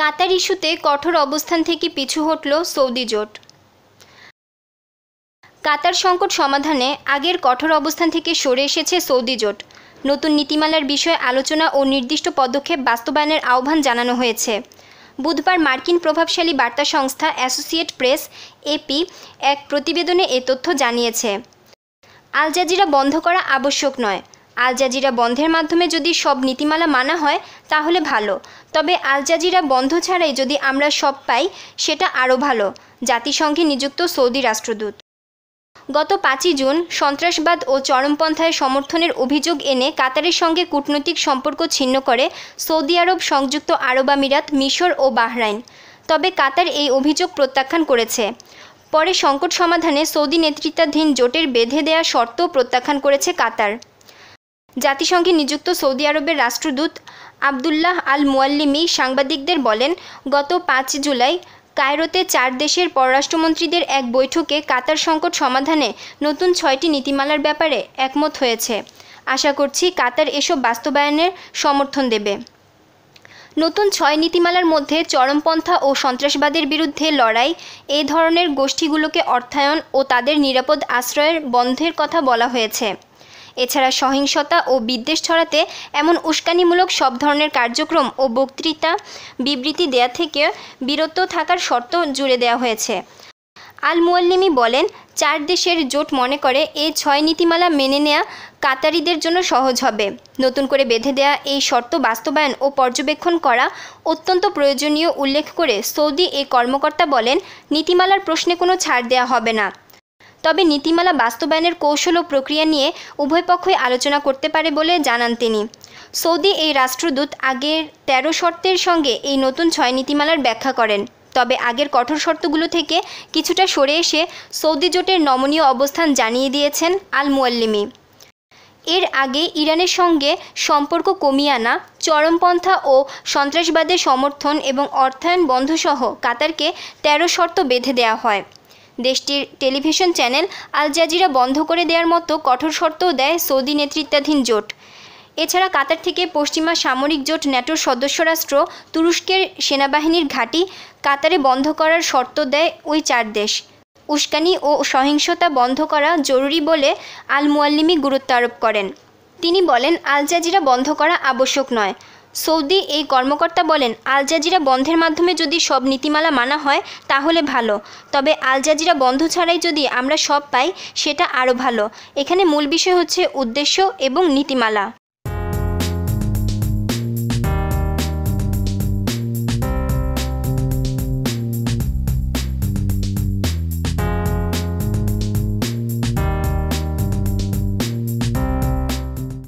কাতার ইস্যুতে কঠোর অবস্থান থেকে পিছু হটল সৌদি জোট। কাতার সংকট সমাধানে আগের কঠোর অবস্থান থেকে সরে এসেছে সৌদি জোট। নতুন নীতিমালার বিষয়ে আলোচনা ও নির্দিষ্ট পদক্ষেপ বাস্তবায়নের আহ্বান জানানো হয়েছে। বুধবার মার্কিন প্রভাবশালী বার্তা সংস্থা অ্যাসোসিয়েট প্রেস এপি এক প্রতিবেদনে এ তথ্য জানিয়েছে। আল জাজিরা বন্ধ করা আবশ্যক নয়। আল জাজিরা বন্ধের মাধ্যমে যদি সব নীতিমালা মানা হয়, তাহলে ভালো। তবে আল জাজিরা বন্ধ ছাড়াই যদি আমরা সব পাই, সেটা আরও ভালো। জাতিসংঘে নিযুক্ত সৌদি রাষ্ট্রদূত। গত পাঁচই জুন সন্ত্রাসবাদ ও চরমপন্থায় সমর্থনের অভিযোগ এনে কাতারের সঙ্গে কূটনৈতিক সম্পর্ক ছিন্ন করে সৌদি আরব সংযুক্ত আরব আমিরাত, মিশর ও বাহরাইন। তবে কাতার এই অভিযোগ প্রত্যাখ্যান করেছে। পরে সংকট সমাধানে সৌদি নেতৃত্বাধীন জোটের বেঁধে দেয়া শর্তও প্রত্যাখ্যান করেছে কাতার। জাতিসংঘে নিযুক্ত সৌদি আরবের রাষ্ট্রদূত আবদুল্লাহ আল মুয়াল্লিমি সাংবাদিকদের বলেন, গত পাঁচ জুলাই কায়রোতে চার দেশের পররাষ্ট্রমন্ত্রীদের এক বৈঠকে কাতার সংকট সমাধানে নতুন ছয়টি নীতিমালার ব্যাপারে একমত হয়েছে। আশা করছি কাতার এসব বাস্তবায়নের সমর্থন দেবে। নতুন ছয় নীতিমালার মধ্যে চরমপন্থা ও সন্ত্রাসবাদের বিরুদ্ধে লড়াই এই ধরনের গোষ্ঠীগুলোকে অর্থায়ন ও তাদের নিরাপদ আশ্রয়ের বন্ধের কথা বলা হয়েছে। এছাড়া সহিংসতা ও বিদ্বেষ ছড়াতে এমন উস্কানিমূলক সব ধরনের কার্যক্রম ও বক্তৃতা বিবৃতি দেয়া থেকে বিরত থাকার শর্ত জুড়ে দেওয়া হয়েছে। আল মুয়াল্লিমি বলেন, চার দেশের জোট মনে করে এই ছয় নীতিমালা মেনে নেয়া কাতারিদের জন্য সহজ হবে। নতুন করে বেঁধে দেয়া এই শর্ত বাস্তবায়ন ও পর্যবেক্ষণ করা অত্যন্ত প্রয়োজনীয়, উল্লেখ করে সৌদি এই কর্মকর্তা বলেন, নীতিমালার প্রশ্নে কোনো ছাড় দেওয়া হবে না। তবে নীতিমালা বাস্তবায়নের কৌশল ও প্রক্রিয়া নিয়ে উভয় পক্ষই আলোচনা করতে পারে বলে জানান তিনি। সৌদি এই রাষ্ট্রদূত আগের তেরো শর্তের সঙ্গে এই নতুন ছয় নীতিমালার ব্যাখ্যা করেন। তবে আগের কঠোর শর্তগুলো থেকে কিছুটা সরে এসে সৌদি জোটের নমনীয় অবস্থান জানিয়ে দিয়েছেন আল মুয়াল্লিমি এর আগে ইরানের সঙ্গে সম্পর্ক কমিয়ে আনা, চরমপন্থা ও সন্ত্রাসবাদের সমর্থন এবং অর্থায়ন বন্ধসহ কাতারকে তেরো শর্ত বেঁধে দেওয়া হয়। দেশটির টেলিভিশন চ্যানেল আল জাজিরা বন্ধ করে দেওয়ার মতো কঠোর শর্তও দেয় সৌদি নেতৃত্বাধীন জোট। এছাড়া কাতার থেকে পশ্চিমা সামরিক জোট ন্যাটোর সদস্য রাষ্ট্র তুরস্কের সেনাবাহিনীর ঘাঁটি কাতারে বন্ধ করার শর্ত দেয় ওই চার দেশ। উস্কানি ও সহিংসতা বন্ধ করা জরুরি বলে আল মুয়াল্লিমি গুরুত্ব আরোপ করেন। তিনি বলেন, আল জাজিরা বন্ধ করা আবশ্যক নয়। সৌদি এই কর্মকর্তা বলেন, আল জাজিরা বন্ধের মাধ্যমে যদি সব নীতিমালা মানা হয়, তাহলে ভালো। তবে আল জাজিরা বন্ধ ছাড়াই যদি আমরা সব পাই, সেটা আরও ভালো। এখানে মূল বিষয় হচ্ছে উদ্দেশ্য এবং নীতিমালা।